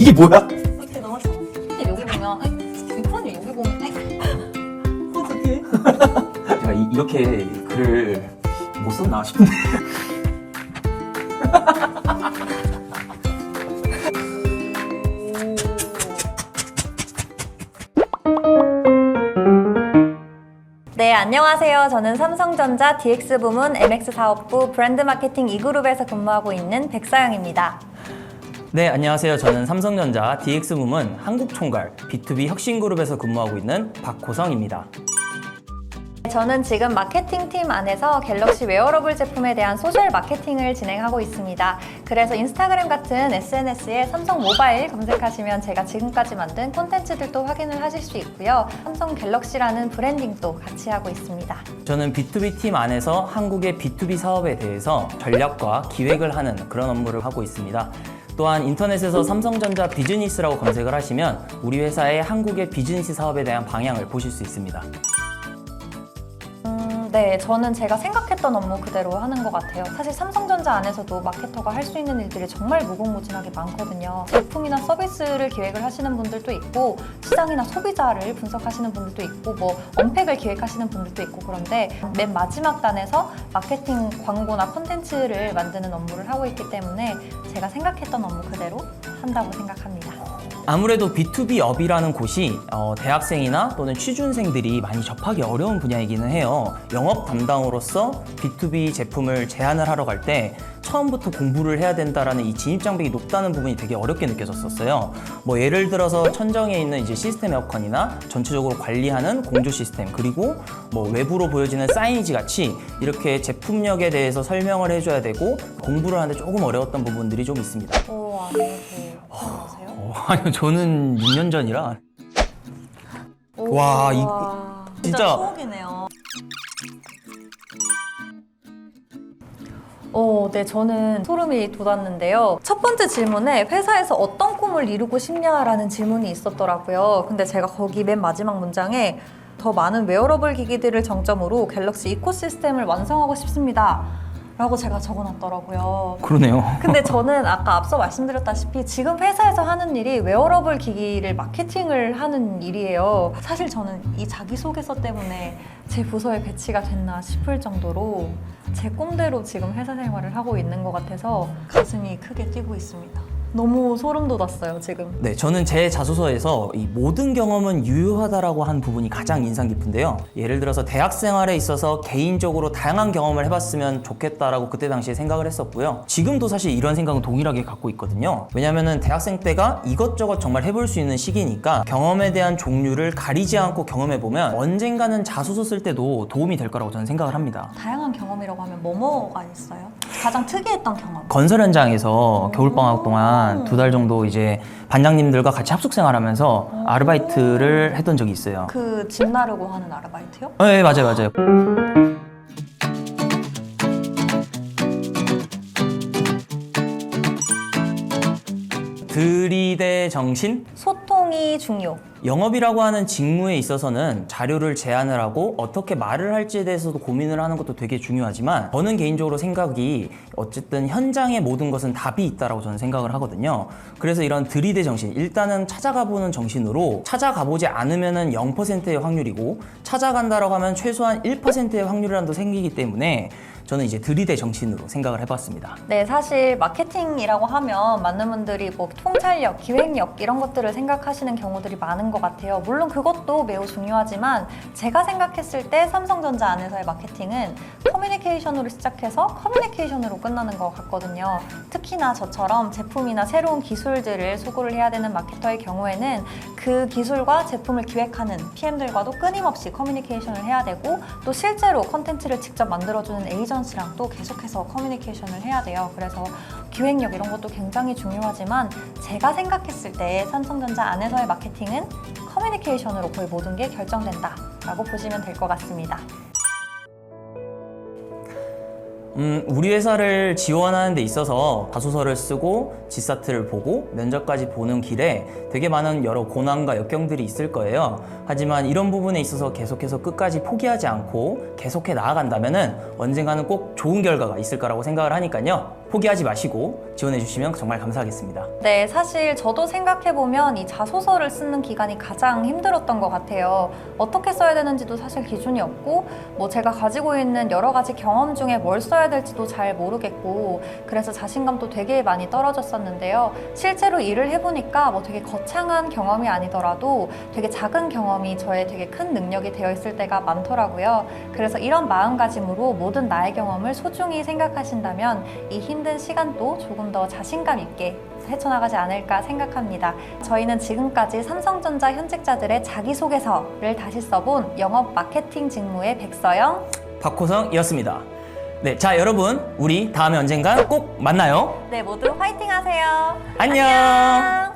이게 뭐야? 이렇게 나왔어. 근데 여기 보면, 프로님 여기 보면, 어떻게? 제가 이, 이렇게 글을 못 썼나 싶은데. 네, 안녕하세요. 저는 삼성전자 DX 부문 MX 사업부 브랜드 마케팅 2그룹에서 근무하고 있는 백사영입니다. 네, 안녕하세요. 저는 삼성전자 DX 부문 한국총괄 B2B 혁신그룹에서 근무하고 있는 박호성입니다. 저는 지금 마케팅 팀 안에서 갤럭시 웨어러블 제품에 대한 소셜 마케팅을 진행하고 있습니다. 그래서 인스타그램 같은 SNS에 삼성 모바일 검색하시면 제가 지금까지 만든 콘텐츠들도 확인을 하실 수 있고요. 삼성 갤럭시라는 브랜딩도 같이 하고 있습니다. 저는 B2B 팀 안에서 한국의 B2B 사업에 대해서 전략과 기획을 하는 그런 업무를 하고 있습니다. 또한 인터넷에서 삼성전자 비즈니스라고 검색을 하시면 우리 회사의 한국의 비즈니스 사업에 대한 방향을 보실 수 있습니다. 음, 네, 저는 제가 생각했던 업무 그대로 하는 것 같아요. 사실 삼성전자 안에서도 마케터가 할 수 있는 일들이 정말 무궁무진하게 많거든요. 제품이나 서비스를 기획을 하시는 분들도 있고, 시장이나 소비자를 분석하시는 분들도 있고, 뭐 언팩을 기획하시는 분들도 있고 그런데 맨 마지막 단에서 마케팅 광고나 콘텐츠를 만드는 업무를 하고 있기 때문에 제가 생각했던 업무 그대로 한다고 생각합니다. 아무래도 B2B 업이라는 곳이 어, 대학생이나 또는 취준생들이 많이 접하기 어려운 분야이기는 해요. 영업 담당으로서 B2B 제품을 제안을 하러 갈 때 처음부터 공부를 해야 된다라는 이 진입 장벽이 높다는 부분이 되게 어렵게 느껴졌었어요. 뭐 예를 들어서 천정에 있는 이제 시스템 에어컨이나 전체적으로 관리하는 공조 시스템 그리고 뭐 외부로 보여지는 사이니지 같이 이렇게 제품력에 대해서 설명을 해줘야 되고 공부를 하는데 조금 어려웠던 부분들이 좀 있습니다. 오, 아니요, 기억나세요? 어, 아니요, 저는 6년 전이라 와, 이- 진짜 진짜- 추억이네요. 어, 네, 저는 소름이 돋았는데요. 첫 번째 질문에 회사에서 어떤 꿈을 이루고 싶냐라는 질문이 있었더라고요. 근데 제가 거기 맨 마지막 문장에 더 많은 웨어러블 기기들을 정점으로 갤럭시 이코시스템을 완성하고 싶습니다. 라고 제가 적어놨더라고요. 그러네요. 근데 저는 아까 앞서 말씀드렸다시피 지금 회사에서 하는 일이 웨어러블 기기를 마케팅을 하는 일이에요. 사실 저는 이 자기소개서 때문에 제 부서에 배치가 됐나 싶을 정도로 제 꿈대로 지금 회사 생활을 하고 있는 것 같아서 가슴이 크게 뛰고 있습니다. 너무 소름 돋았어요, 지금. 네, 저는 제 자소서에서 이 모든 경험은 유효하다라고 한 부분이 가장 인상 깊은데요. 예를 들어서 대학 생활에 있어서 개인적으로 다양한 경험을 해봤으면 좋겠다라고 그때 당시에 생각을 했었고요. 지금도 사실 이런 생각은 동일하게 갖고 있거든요. 왜냐면은 대학생 때가 이것저것 정말 해볼 수 있는 시기니까 경험에 대한 종류를 가리지 않고 경험해보면 언젠가는 자소서 쓸 때도 도움이 될 거라고 저는 생각을 합니다. 다양한 경험이라고 하면 뭐뭐가 있어요? 가장 특이했던 경험. 건설 현장에서 겨울방학 동안 두 달 정도 이제 반장님들과 같이 합숙 생활하면서 아르바이트를 했던 적이 있어요. 그 집 나르고 하는 아르바이트요? 네, 맞아요, 맞아요. 들이대 정신? 소통 이 중요. 영업이라고 하는 직무에 있어서는 자료를 제안을 하고 어떻게 말을 할지에 대해서도 고민을 하는 것도 되게 중요하지만 저는 개인적으로 생각이 어쨌든 현장의 모든 것은 답이 있다라고 저는 생각을 하거든요. 그래서 이런 들이대 정신, 일단은 찾아가 보는 정신으로 찾아가 보지 않으면은 0%의 확률이고 찾아간다라고 하면 최소한 1%의 확률이라도 생기기 때문에 저는 이제 들이대 정신으로 생각을 해봤습니다. 네, 사실 마케팅이라고 하면 많은 분들이 뭐 통찰력, 기획력 이런 것들을 생각하시는 경우들이 많은 것 같아요. 물론 그것도 매우 중요하지만 제가 생각했을 때 삼성전자 안에서의 마케팅은 커뮤니케이션으로 시작해서 커뮤니케이션으로 끝나는 것 같거든요. 특히나 저처럼 제품이나 새로운 기술들을 수고를 해야 되는 마케터의 경우에는 그 기술과 제품을 기획하는 PM들과도 끊임없이 커뮤니케이션을 해야 되고 또 실제로 컨텐츠를 직접 만들어주는 에이전 시랑 또 계속해서 커뮤니케이션을 해야 돼요. 그래서 기획력 이런 것도 굉장히 중요하지만 제가 생각했을 때 삼성전자 안에서의 마케팅은 커뮤니케이션으로 거의 모든 게 결정된다라고 보시면 될 것 같습니다. 음, 우리 회사를 지원하는 데 있어서 자소서를 쓰고 지사트를 보고 면접까지 보는 길에 되게 많은 여러 고난과 역경들이 있을 거예요. 하지만 이런 부분에 있어서 계속해서 끝까지 포기하지 않고 계속해 나아간다면은 언젠가는 꼭 좋은 결과가 있을 거라고 생각을 하니까요. 포기하지 마시고 지원해 주시면 정말 감사하겠습니다. 네, 사실 저도 생각해보면 이 자소서를 쓰는 기간이 가장 힘들었던 것 같아요. 어떻게 써야 되는지도 사실 기준이 없고, 뭐 제가 가지고 있는 여러 가지 경험 중에 뭘 써야 될지도 잘 모르겠고, 그래서 자신감도 되게 많이 떨어졌었는데요. 실제로 일을 해보니까 뭐 되게 거창한 경험이 아니더라도 되게 작은 경험이 저의 되게 큰 능력이 되어 있을 때가 많더라고요. 그래서 이런 마음가짐으로 모든 나의 경험을 소중히 생각하신다면 이 힘든 시간도 조금 더 자신감 있게 헤쳐나가지 않을까 생각합니다. 저희는 지금까지 삼성전자 현직자들의 자기소개서를 다시 써본 영업 마케팅 직무의 백서영. 박호성이었습니다. 네, 자 여러분 우리 다음에 언젠가 꼭 만나요. 네, 모두 화이팅 하세요. 안녕. 안녕.